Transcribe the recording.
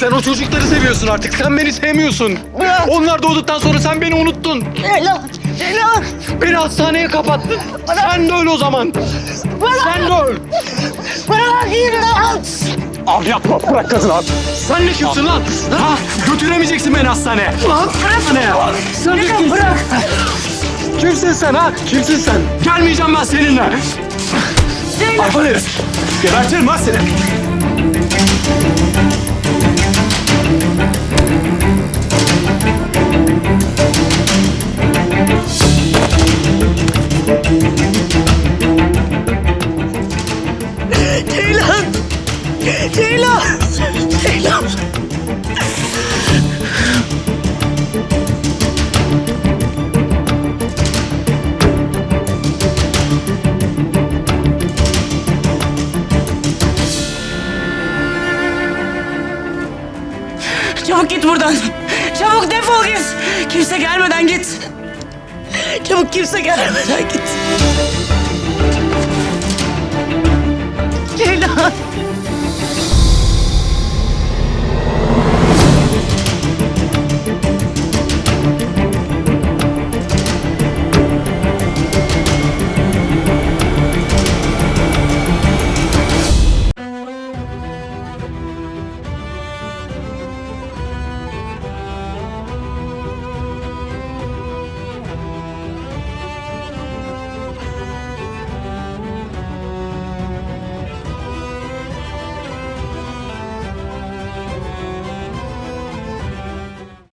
Sen o çocukları seviyorsun artık. Sen beni sevmiyorsun. Onlar doğduktan sonra sen beni unuttun. Ceylan, Ceylan. Beni hastaneye kapattın. Sen de öl o zaman. Sen de öl. Bırak imdat. Abi yapma. Bırak kadını abi. Sen ne kimsin lan? Ha? Götüremeyeceksin beni hastaneye. Lan hastaneye. Sen ne kimsin? Bırak. Kimsin sen ha? Kimsin sen? Gelmeyeceğim ben seninle. Hayvan herif. Gebertirim lan seni. Çabuk git buradan. Çabuk defol git. Kimse gelmeden git. Çabuk kimse gelmeden git.